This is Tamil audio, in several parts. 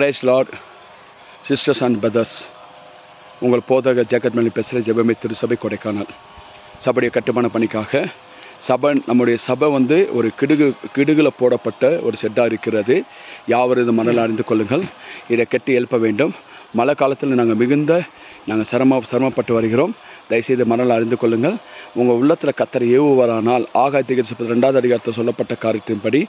Praise lord sisters and brothers உங்கள் போதக ஜெகத் மணி பேசுகிற ஜெபமே திருசபை கொடைக்கானல். சபையுடைய கட்டுமான பணிக்காக சபை நம்முடைய சபை வந்து ஒரு கிடுகு கிடுகில் போடப்பட்ட ஒரு செட்டாக இருக்கிறது. யாவரது மணல் அறிந்து கொள்ளுங்கள். இதை கட்டி எழுப்ப வேண்டும். மழை காலத்தில் நாங்கள் மிகுந்த நாங்கள் சிரம சிரமப்பட்டு வருகிறோம். தயவுசெய்து மரணம் அறிந்து கொள்ளுங்கள். உங்கள் உள்ளத்தில் கத்தரை ஏவுவாரானால் ஆகாயத்துக்கு ரெண்டாவது அதிகாரத்தில் சொல்லப்பட்ட காரியத்தின்படி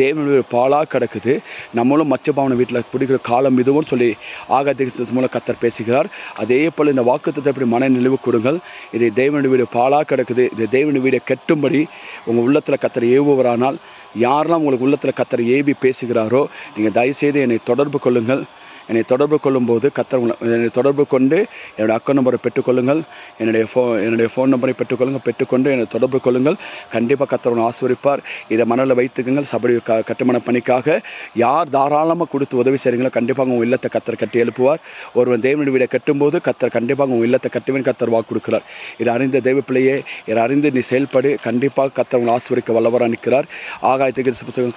தேவனுடைய பாலாக கிடக்குது. நம்மளும் மச்சபாவனை வீட்டில் பிடிக்கிற காலம் இதுவும் சொல்லி ஆகாயத்துக்கு மூலம் கத்தர் பேசுகிறார். அதே போல் இந்த வாக்குத்தத்தை இப்படி மன நினைவு கொடுங்கள் இது தேவனுடைய வீடு பாலாக கிடக்குது. இது தேவனுடைய வீடை கெட்டும்படி உங்கள் உள்ளத்தில் கத்தரை ஏவுவரானால் யாரெல்லாம் உங்களுக்கு உள்ளத்தில் கத்தரை ஏவி பேசுகிறாரோ நீங்கள் தயவுசெய்து என்னை தொடர்பு கொள்ளுங்கள். என்னை தொடர்பு கொள்ளும்போது கத்தர் என்னை தொடர்பு கொண்டு என்னுடைய அக்கௌண்ட் நம்பரை பெற்றுக்கொள்ளுங்கள். என்னுடைய ஃபோ என்னுடைய ஃபோன் நம்பரை பெற்றுக்கொள்ளுங்கள். பெற்றுக்கொண்டு என்னை தொடர்பு கொள்ளுங்கள். கண்டிப்பாக கத்தர் உன்னை ஆசிரிப்பார் இதை மனதில் வைத்துக்குங்கள். சபடி க கட்டுமான பணிக்காக யார் தாராளமாக கொடுத்து உதவி செய்கிறீங்களோ கண்டிப்பாக உங்கள் இல்லத்தை கத்தர் கட்டி எழுப்புவார். ஒருவன் தேவனுடைய வீடை கட்டும்போது கத்தர் கண்டிப்பாக உங்கள் இல்லத்தை கட்டுவேன். கத்தர் வாக்கு கொடுக்கிறார். இதை அறிந்த தெய்வ பிள்ளையே இதை அறிந்து நீ செயல்படு. கண்டிப்பாக கத்தர் உன்னை ஆசிரிக்க வல்லவராக நிற்கிறார். ஆகாயத்துக்கு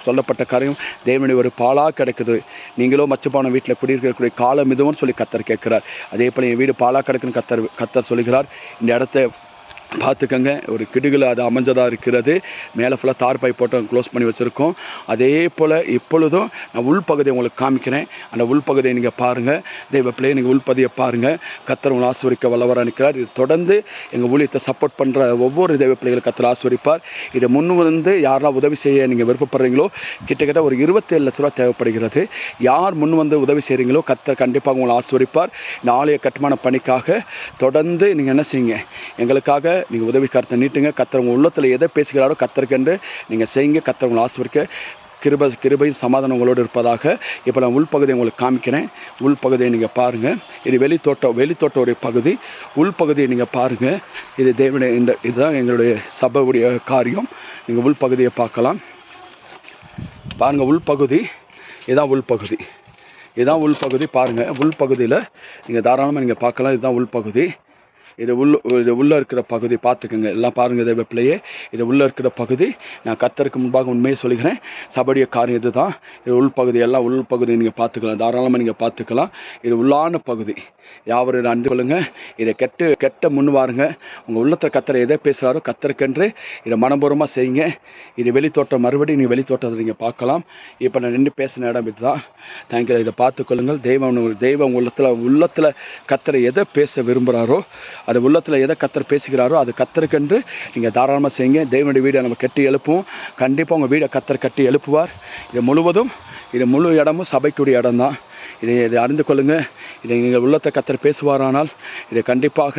சொல்லப்பட்ட காரியம் தேவனுடைய ஒரு பாலாக கிடைக்குது. நீங்களோ மச்சப்பான வீட்டில் இருக்கக்கூடிய காலம் இதுவும் சொல்லி கத்தர் கேட்கிறார். அதே போல் என் வீடு பாலா கிடக்குன்னு கத்தர் கத்தர் சொல்லுகிறார். இந்த இடத்த பார்த்துக்கங்க ஒரு கிடுகில் அது அமைஞ்சதாக இருக்கிறது. மேலே ஃபுல்லாக தார் பை போட்டு க்ளோஸ் பண்ணி வச்சுருக்கோம். அதே போல் இப்பொழுதும் நான் உள்பகுதியை உங்களுக்கு காமிக்கிறேன். அந்த உள்பகுதியை நீங்கள் பாருங்கள் தெய்வ பிள்ளையை நீங்கள் உள்பதியை பாருங்கள் கத்தர் உங்களை ஆசிரிக்க வல்லவராக நிற்கிறார். இது தொடர்ந்து எங்கள் ஊழியத்தை சப்போர்ட் பண்ணுற ஒவ்வொரு தெய்வ பிள்ளைகளை கத்தர் ஆசிரிப்பார் இதை முன் வந்து யாரெல்லாம் உதவி செய்ய நீங்கள் விருப்பப்படுறீங்களோ கிட்டத்தட்ட ஒரு இருபத்தேழு லட்ச ரூபா தேவைப்படுகிறது. யார் முன் வந்து உதவி செய்கிறீங்களோ கத்தர் கண்டிப்பாக உங்களை ஆசிரிப்பார் இந்த ஆலய கட்டுமான பணிக்காக தொடர்ந்து நீங்கள் என்ன செய்யுங்க? எங்களுக்காக நீங்கள் உதவி கருத்தை நீட்டுங்க. கத்தர் உள்ளத்தில் எதை பேசுகிறாரோ கத்தருக்கென்று நீங்கள் செய்யுங்க. கத்தர் உங்களை ஆசிரிக்க கிருப கிருபையும் சமாதானம் உங்களோடு இருப்பதாக இப்போ நான் உள்பகுதியை உங்களுக்கு காமிக்கிறேன். உள்பகுதியை நீங்கள் பாருங்கள் இது வெளித்தோட்டம் வெளித்தோட்டம் ஒரு பகுதி. உள்பகுதியை நீங்கள் பாருங்கள் இது தேவனுடைய இந்த இதுதான் எங்களுடைய சபையுடைய காரியம். நீங்கள் உள்பகுதியை பார்க்கலாம். பாருங்கள் உள்பகுதி இதுதான் உள்பகுதி இதுதான் உள்பகுதி பாருங்கள் உள்பகுதியில் நீங்கள் தாராளமாக நீங்கள் பார்க்கலாம். இதுதான் உள்பகுதி இது உள்ள இது உள்ளே இருக்கிற பகுதி பார்த்துக்கோங்க. எல்லாம் பாருங்கள் தெய்வ பிள்ளையே. இது உள்ளே இருக்கிற பகுதி நான் கத்தருக்கு முன்பாக உண்மையை சொல்கிறேன் சபடிய காரியம் இதுதான். இது உள்பகுதி எல்லாம் உள்பகுதி நீங்கள் பார்த்துக்கலாம். தாராளமாக நீங்கள் பார்த்துக்கலாம். இது உள்ளான பகுதி. யாவரும் அறிந்து கொள்ளுங்க. இதை கெட்டு கெட்ட முன் வாருங்க. உங்கள் உள்ளத்தில் கத்தரை எதை பேசுகிறாரோ கத்தருக்கென்று இதை மனபூர்வமாக செய்யுங்க. இது வெளித்தோட்டம் மறுபடியும் நீங்கள் வெளித்தோட்டத்தை நீங்கள் பார்க்கலாம். இப்போ நான் நின்று பேசின இடம் இதுதான். தேங்க்யூ இதை பார்த்துக்கொள்ளுங்கள் தெய்வம் தெய்வம் உள்ளத்தில் உள்ளத்தில் கத்தரை எதை பேச விரும்புகிறாரோ அது உள்ளத்தில் எதை கத்தர் பேசுகிறாரோ அது கத்தருக்கென்று நீங்கள் தாராளமாக செய்யுங்க. தெய்வனுடைய வீடை நம்ம கட்டி எழுப்புவோம். கண்டிப்பாக உங்கள் வீடை கத்தர் கட்டி எழுப்புவார். இது முழுவதும் இது முழு இடமும் சபைக்குரிய இடம் தான் இதை இதை அறிந்து கொள்ளுங்கள் இதை நீங்கள் உள்ளத்தை கத்தர் பேசுவாரானால் இதை கண்டிப்பாக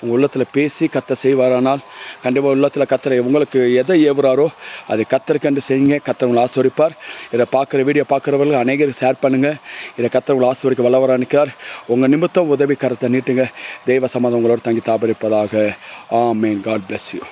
உங்கள் உள்ளத்தில் பேசி கத்த செய்வாரானால் கண்டிப்பாக உள்ளத்தில் கத்தரை உங்களுக்கு எதை ஏவுறாரோ அதை கத்தருக்கண்டு செய்யுங்க. கத்தர் உங்களை ஆசிரிப்பார் இதை பார்க்குற வீடியோ பார்க்குறவர்கள் அநேகருக்கு ஷேர் பண்ணுங்கள் இதை கத்தர் உங்களை ஆசிரிக்க வல்லவராக நிற்கிறார். உங்கள் நிமித்தம் உதவி கருத்தை நீட்டுங்க. தெய்வ சம்மதம் உங்களோட தங்கி தாபரிப்பதாக. Amen God bless you